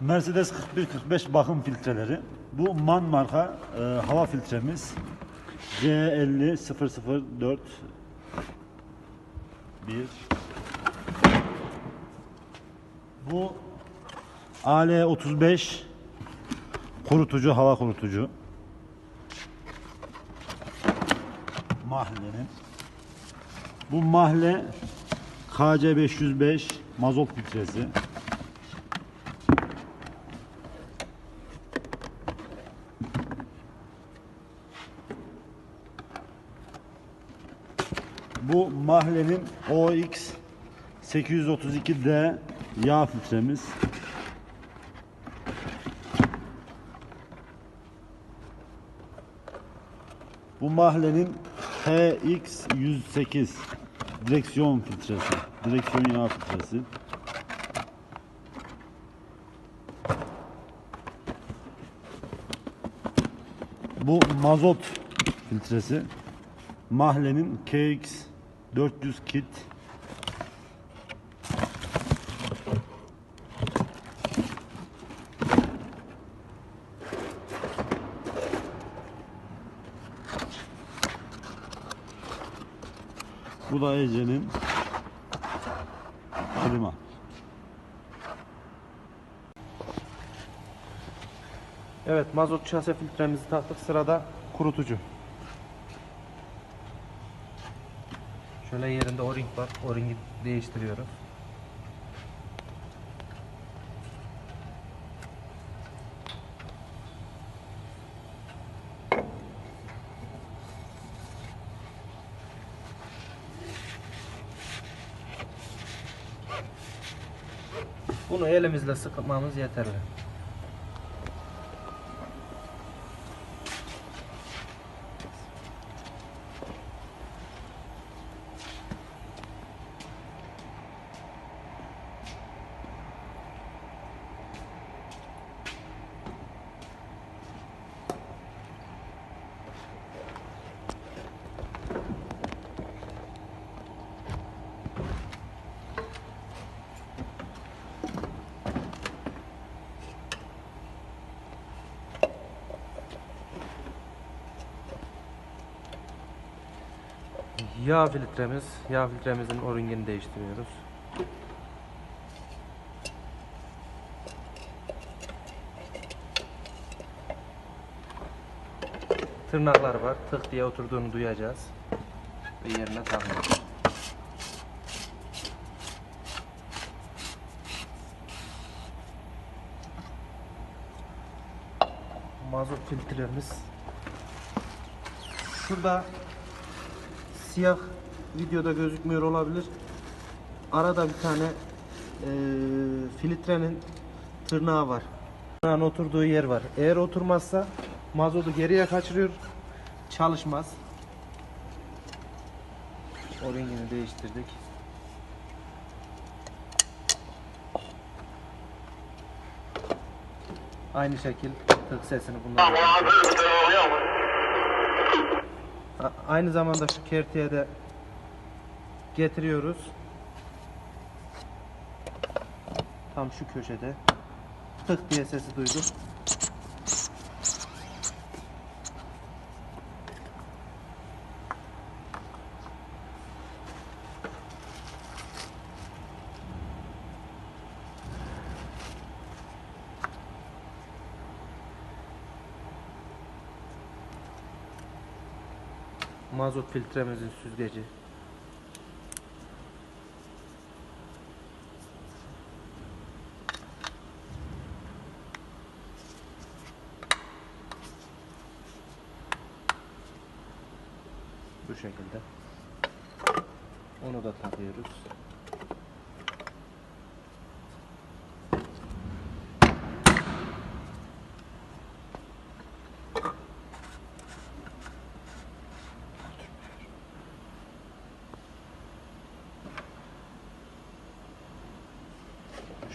Mercedes 41-45 bakım filtreleri. Bu MAN marka e, hava filtremiz. C50 004 1 Bu AL35 kurutucu, hava kurutucu. Mahlenin. Bu mahle KC505 mazot filtresi. Bu mahlenin OX 832D yağ filtremiz. Bu mahlenin HX 108 direksiyon filtresi. Direksiyon yağ filtresi. Bu mazot filtresi. Mahlenin KX 400 kit. Bu da Ece'nin klima. Evet mazot şase filtremizi taktık sırada kurutucu. Şöyle yerinde o-ring var. O-ringi değiştiriyoruz. Bunu elimizle sıkmamız yeterli. Yağ filtremiz, yağ filtremizin o-ringini değiştiriyoruz. Tırnaklar var. Tık diye oturduğunu duyacağız. Ve yerine takıyoruz. Mazot filtremiz. Şurada siyah videoda gözükmüyor olabilir. Arada bir tane eee, filtrenin tırnağı var. Tırnağın oturduğu yer var. Eğer oturmazsa mazotu geriye kaçırıyor. Çalışmaz. O rengini değiştirdik. Aynı şekil tık sesini bundan Aynı zamanda şu kerteye de getiriyoruz. Tam şu köşede. Tık diye sesi duydum. Mazot filtremizin süzgeci. Bu şekilde. Onu da takıyoruz.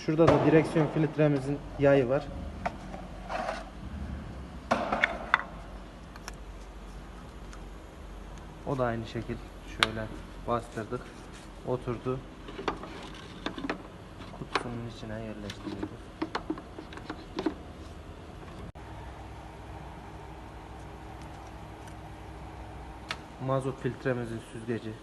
Şurada da direksiyon filtremizin yayı var. O da aynı şekil şöyle bastırdık. Oturdu. Kutusunun içine yerleştiriyoruz. Mazot filtremizin süzgeci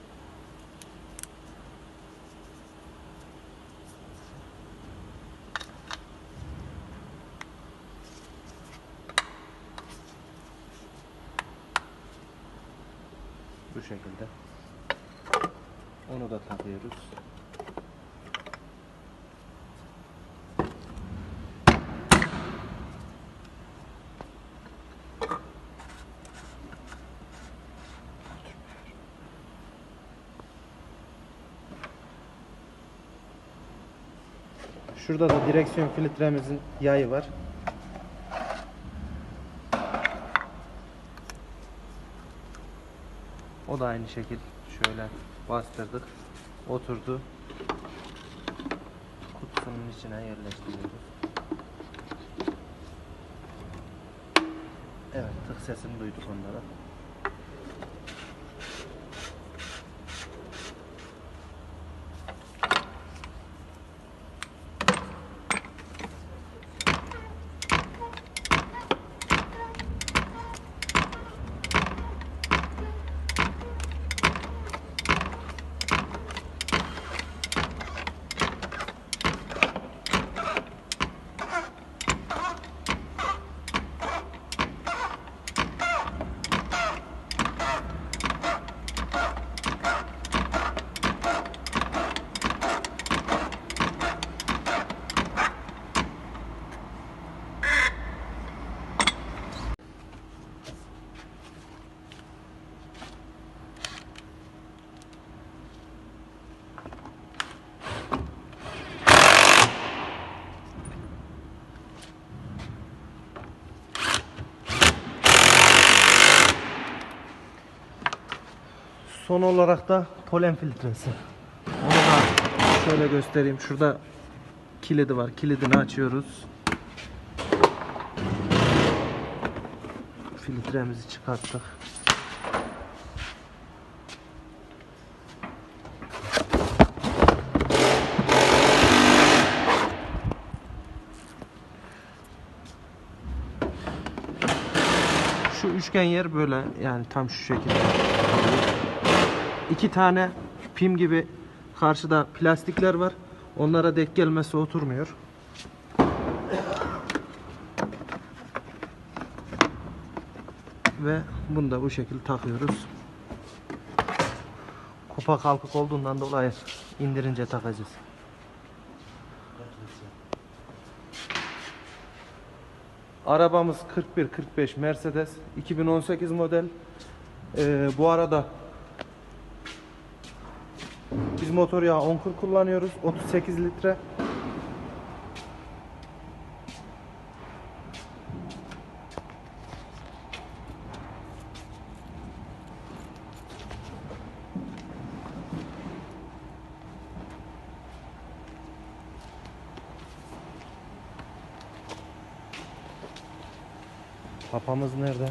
şekilde. Onu da takıyoruz. Şurada da direksiyon filtremizin yayı var. O da aynı şekil şöyle bastırdık. Oturdu. Kutusunun içine yerleştiriyoruz. Evet, tık sesini duyduk onda Son olarak da polen filtresi. Onu da şöyle göstereyim. Şurada kilidi var. Kilidini açıyoruz. Filtremizi çıkarttık. Şu üçgen yer böyle yani tam şu şekilde. İki tane pim gibi karşıda plastikler var. Onlara denk gelmesi oturmuyor. Ve bunu da bu şekilde takıyoruz. Kupa kalkık olduğundan dolayı indirince takacağız. Arabamız 41-45 Mercedes 2018 model. Ee, bu arada biz motor yağı 10 kur kullanıyoruz. 38 litre. Papamız nerede?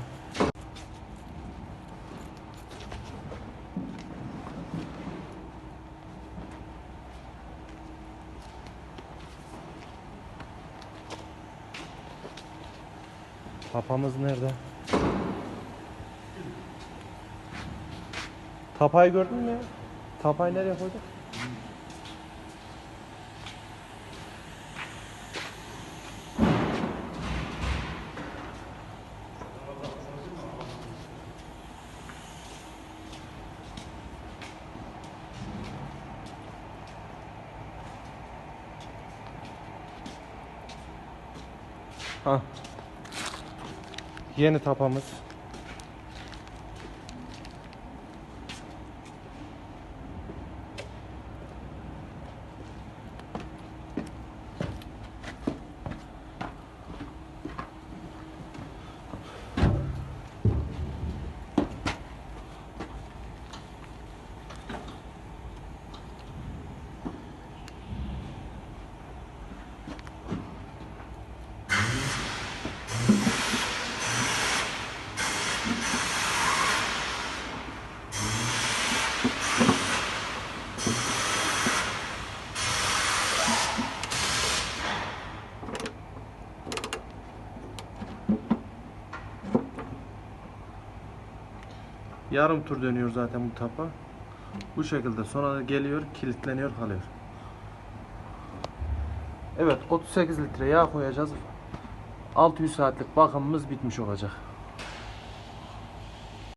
Tapamız nerede? Tapayı gördün mü? Tapayı nereye koyduk? Ha. Yeni tapamız. Yarım tur dönüyor zaten bu tapa. Bu şekilde sonra geliyor, kilitleniyor, kalıyor. Evet, 38 litre yağ koyacağız. 600 saatlik bakımımız bitmiş olacak.